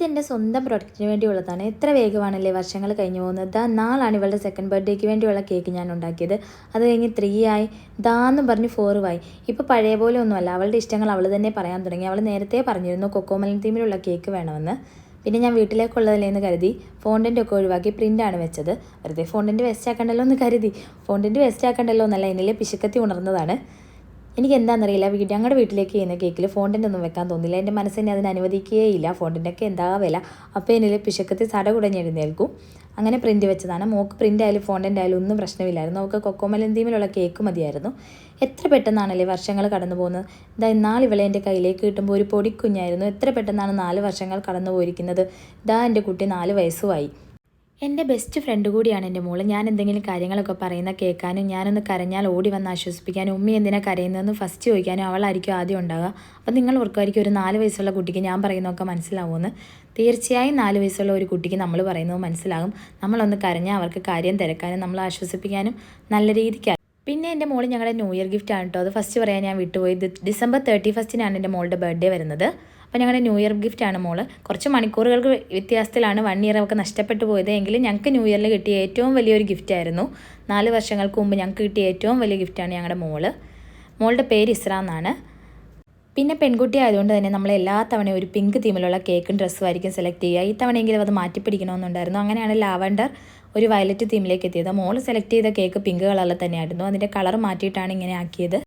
ഇതെന്റെ സ്വന്തം പ്രൊഡക്റ്റിന് വേണ്ടിയുള്ളതാണ്. എത്ര വേഗമാണല്ലേ വർഷങ്ങൾ കഴിഞ്ഞു പോകുന്നത്? ദാ നാളാണ് ഇവളുടെ സെക്കൻഡ് ബർത്ത്ഡേക്ക് വേണ്ടിയുള്ള കേക്ക് ഞാൻ ഉണ്ടാക്കിയത്. അത് കഴിഞ്ഞ് ത്രീ ആയി. ദാന്നും പറഞ്ഞ് ഫോറും ആയി. ഇപ്പോൾ പഴയ പോലെ ഒന്നുമല്ല. അവളുടെ ഇഷ്ടങ്ങൾ അവൾ തന്നെ പറയാൻ തുടങ്ങി. അവൾ നേരത്തെ പറഞ്ഞിരുന്നു കൊക്കോമലൻ തീമിലുള്ള കേക്ക് വേണമെന്ന്. പിന്നെ ഞാൻ വീട്ടിലേക്കുള്ളതല്ലേന്ന് കരുതി ഫോണ്ടിന്റെ ഒക്കെ ഒഴിവാക്കി പ്രിന്റാണ് വെച്ചത്. വെറുതെ ഫോണ്ടിന്റെ വേസ്റ്റ് ആക്കണ്ടല്ലോ എന്ന് കരുതി. ഫോണ്ടിന്റെ വേസ്റ്റ് ആക്കണ്ടല്ലോ എന്നല്ല എന്നിലെ പിശുക്കത്തി ഉണർന്നതാണ്. എനിക്ക് എന്താണെന്നറിയില്ല വീട് ഞങ്ങളുടെ വീട്ടിലേക്ക് ചെയ്യുന്ന കേക്കിൽ ഫോണ്ടിന്റെ ഒന്നും വെക്കാൻ തോന്നില്ല. എന്റെ മനസ്സിനെ അതിന് അനുവദിക്കുകയില്ല ഫോണ്ടിന്റെയൊക്കെ എന്താ വില അപ്പോൾ എന്നിൽ പിശക്കത്തിൽ സട കുടഞ്ഞെഴുന്നേൽക്കും അങ്ങനെ പ്രിന്റ് വെച്ചതാണ്. മോക്ക് പ്രിന്റ് ആയാലും ഫോണ്ടിന്റെ ആയാലും ഒന്നും പ്രശ്നമില്ലായിരുന്നു. നമുക്ക് കൊക്കോമലന്തീമിലുള്ള കേക്ക് മതിയായിരുന്നു. എത്ര പെട്ടെന്നാണല്ലേ വർഷങ്ങൾ കടന്നു പോകുന്നത്? ഇതാ നാല് എന്റെ കയ്യിലേക്ക് കിട്ടുമ്പോൾ ഒരു പൊടിക്കുഞ്ഞായിരുന്നു. എത്ര പെട്ടെന്നാണ് നാല് വർഷങ്ങൾ കടന്നു പോയിരിക്കുന്നത് ഇതാ എന്റെ കുട്ടി നാല് വയസ്സുമായി. എന്റെ ബെസ്റ്റ് ഫ്രണ്ട് കൂടിയാണ് എന്റെ മോൾ. ഞാൻ എന്തെങ്കിലും കാര്യങ്ങളൊക്കെ പറയുന്ന കേൾക്കാനും ഞാനൊന്ന് കരഞ്ഞാൽ ഓടി വന്ന് ആശ്വസിപ്പിക്കാനും ഉമ്മ എന്തിനാ കരയുന്നതെന്ന് ഫസ്റ്റ് ചോദിക്കാനും അവളായിരിക്കും ആദ്യം ഉണ്ടാകുക അപ്പം നിങ്ങൾ ഓർക്കുമായിരിക്കും ഒരു നാല് വയസ്സുള്ള കുട്ടിക്ക് ഞാൻ പറയുന്നതൊക്കെ മനസ്സിലാവുമെന്ന്. തീർച്ചയായും നാല് വയസ്സുള്ള ഒരു കുട്ടിക്ക് നമ്മൾ പറയുന്നത് മനസ്സിലാകും. നമ്മളൊന്ന് കരഞ്ഞാൽ അവർക്ക് കാര്യം തിരക്കാനും നമ്മൾ ആശ്വസിപ്പിക്കാനും നല്ല രീതിക്ക്. പിന്നെ എന്റെ മോൾ ഞങ്ങളുടെ ന്യൂ ഇയർ ഗിഫ്റ്റ് ആണ് കേട്ടോ. അത് ഫസ്റ്റ് പറയാൻ ഞാൻ വിട്ടുപോയി. ഡിസംബർ തേർട്ടി ഫസ്റ്റിനാണ് എന്റെ മോളുടെ ബർത്ത്ഡേ വരുന്നത്. അപ്പോൾ ഞങ്ങളുടെ ന്യൂ ഇയർ ഗിഫ്റ്റ് ആണ് മോൾ. കുറച്ച് മണിക്കൂറുകൾക്ക് വ്യത്യാസത്തിലാണ് വൺ ഇയർ അവൾക്ക് നഷ്ടപ്പെട്ടു പോയത്. എങ്കിലും ഞങ്ങൾക്ക് ന്യൂ ഇയറിൽ കിട്ടിയ ഏറ്റവും വലിയൊരു ഗിഫ്റ്റ് ആയിരുന്നു. നാല് വർഷങ്ങൾക്ക് മുമ്പ് ഞങ്ങൾക്ക് കിട്ടിയ ഏറ്റവും വലിയ ഗിഫ്റ്റാണ് ഞങ്ങളുടെ മോൾ. മോളുടെ പേര് ഇസ്ര എന്നാണ്. പിന്നെ പെൺകുട്ടി ആയതുകൊണ്ട് തന്നെ നമ്മൾ എല്ലാ തവണയും ഒരു പിങ്ക് തീമിലുള്ള കേക്കും ഡ്രസ്സും ആയിരിക്കും സെലക്ട് ചെയ്യുക. ഈ തവണയെങ്കിലും അത് മാറ്റി പിടിക്കണമെന്നുണ്ടായിരുന്നു. അങ്ങനെയാണ് ലാവൻഡർ ഒരു വയലറ്റ് തീമിലേക്ക് എത്തിയത്. മോൾ സെലക്ട് ചെയ്ത കേക്ക് പിങ്ക് കളറിൽ തന്നെയായിരുന്നു. അതിന്റെ കളർ മാറ്റിയിട്ടാണ് ഇങ്ങനെ ആക്കിയത്.